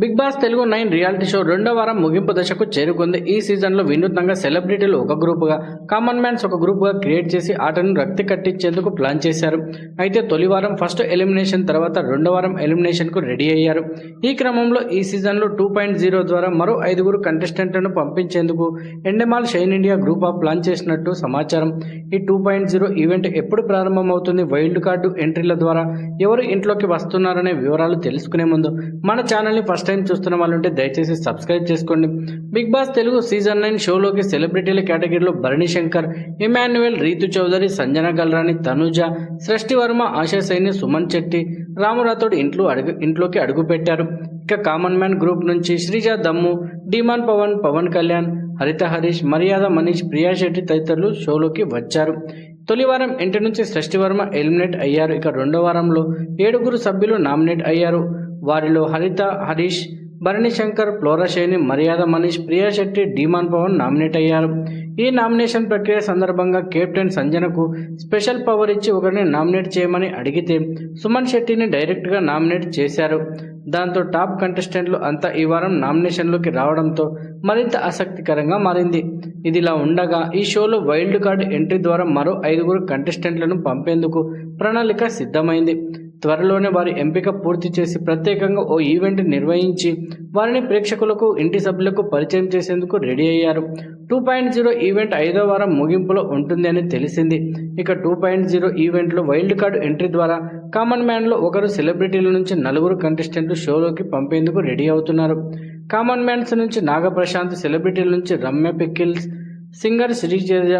Bigg Boss Telugu nine reality show రెండో వారం ముగింపు దశకు చేరుకుంది. ఈ సీజన్లో వినూత్నంగా సెలబ్రిటీలు ఒక గ్రూపుగా కామన్ మ్యాన్స్ ఒక గ్రూపుగా క్రియేట్ చేసి ఆటను రక్తి కట్టించేందుకు ప్లాన్ చేశారు. అయితే తొలి వారం ఫస్ట్ ఎలిమినేషన్ తర్వాత రెండో వారం ఎలిమినేషన్కు రెడీ అయ్యారు. ఈ క్రమంలో ఈ సీజన్లో టూ పాయింట్ జీరో ద్వారా మరో ఐదుగురు కంటెస్టెంట్లను పంపించేందుకు Endemol Shine India group of plan చేసినట్టు సమాచారం. ఈ టూ పాయింట్ జీరో ఈవెంట్ ఎప్పుడు ప్రారంభమవుతుంది వైల్డ్ కార్డు ఎంట్రీల ద్వారా? ఎవరు ఇంట్లోకి వస్తున్నారనే వివరాలు తెలుసుకునే ముందు మన ఛానల్ని ఫస్ట్ టైం చూస్తున్న వాళ్ళు ఉంటే దయచేసి సబ్స్క్రైబ్ చేసుకోండి. Bigg Boss Telugu season nine షోలోకి సెలబ్రిటీల కేటగిరీలో భరణి శంకర్ ఇమాన్యువల్ రీతు చౌదరి సంజన గల్రాణి తనుజ సృష్టి వర్మ ఆశా సైని సుమన్ శెట్టి రాము రాథోడ్ ఇంట్లో అడుగు ఇంట్లోకి అడుగుపెట్టారు ఇక కామన్ మ్యాన్ గ్రూప్ నుంచి శ్రీజ దమ్ము డిమాన్ పవన్ పవన్ కళ్యాణ్ హరిత హరీష్ మర్యాద మనీష్ ప్రియా శెట్టి తదితరులు షోలోకి వచ్చారు. తొలి వారం ఇంటి నుంచి సృష్టి వర్మ ఎలిమినేట్ అయ్యారు. ఇక రెండో వారంలో ఏడుగురు సభ్యులు నామినేట్ అయ్యారు. వారిలో హరిత హరీష్ భరణి శంకర్ ఫ్లోరశైని మర్యాద మనీష్ ప్రియా శెట్టి డీమాన్ పవన్ నామినేట్ అయ్యారు. ఈ నామినేషన్ ప్రక్రియ సందర్భంగా కెప్టెన్ సంజనకు స్పెషల్ పవర్ ఇచ్చి ఒకరిని నామినేట్ చేయమని అడిగితే సుమన్ శెట్టిని డైరెక్ట్గా నామినేట్ చేశారు. దాంతో టాప్ కంటెస్టెంట్లు అంతా ఈ వారం నామినేషన్లోకి రావడంతో మరింత ఆసక్తికరంగా మారింది. ఇదిలా ఉండగా ఈ షోలో వైల్డ్ కార్డ్ ఎంట్రీ ద్వారా మరో ఐదుగురు కంటెస్టెంట్లను పంపేందుకు ప్రణాళిక సిద్ధమైంది. త్వరలోనే వారి ఎంపిక పూర్తి చేసి ప్రత్యేకంగా ఓ ఈవెంట్ నిర్వహించి వారిని ప్రేక్షకులకు ఇంటి సభ్యులకు పరిచయం చేసేందుకు రెడీ అయ్యారు. టూ పాయింట్ జీరో ఈవెంట్ ఐదో వారం ముగింపులో ఉంటుంది అని తెలిసింది. ఇక టూ పాయింట్ జీరో ఈవెంట్లో వైల్డ్ కార్డు ఎంట్రీ ద్వారా కామన్ మ్యాన్లో ఒకరు సెలబ్రిటీల నుంచి నలుగురు కంటెస్టెంట్లు షోలోకి పంపేందుకు రెడీ అవుతున్నారు. కామన్ మ్యాన్స్ నుంచి నాగప్రశాంత్ సెలబ్రిటీల నుంచి రమ్య పిక్కిల్స్ సింగర్ శ్రీతేజ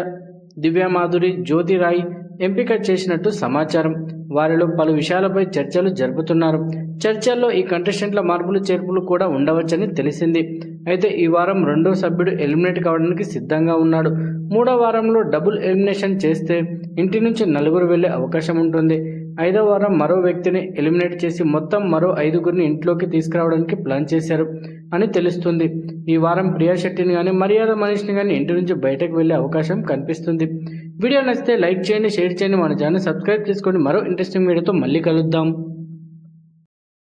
దివ్యామాధురి జ్యోతి రాయ్ ఎంపిక చేసినట్టు సమాచారం. వారిలో పలు విషయాలపై చర్చలు జరుపుతున్నారు. చర్చల్లో ఈ కంటెస్టెంట్ల మార్పులు చేర్పులు కూడా ఉండవచ్చని తెలిసింది. అయితే ఈ వారం రెండో సభ్యుడు ఎలిమినేట్ కావడానికి సిద్ధంగా ఉన్నాడు. మూడో వారంలో డబుల్ ఎలిమినేషన్ చేస్తే ఇంటి నుంచి నలుగురు వెళ్ళే అవకాశం ఉంటుంది. ఐదో వారం మరో వ్యక్తిని ఎలిమినేట్ చేసి మొత్తం మరో ఐదుగురిని ఇంట్లోకి తీసుకురావడానికి ప్లాన్ చేశారు అని తెలుస్తుంది. ఈ వారం ప్రియా శెట్టిని కానీ మర్యాద మనీష్ని కానీ ఇంటి నుంచి బయటకు వెళ్ళే అవకాశం కనిపిస్తుంది. వీడియో నచ్చితే లైక్ చేయండి షేర్ చేయండి మన ఛానల్ సబ్స్క్రైబ్ చేసుకోండి. మరో ఇంట్రెస్టింగ్ వీడియోతో మళ్ళీ కలుద్దాం.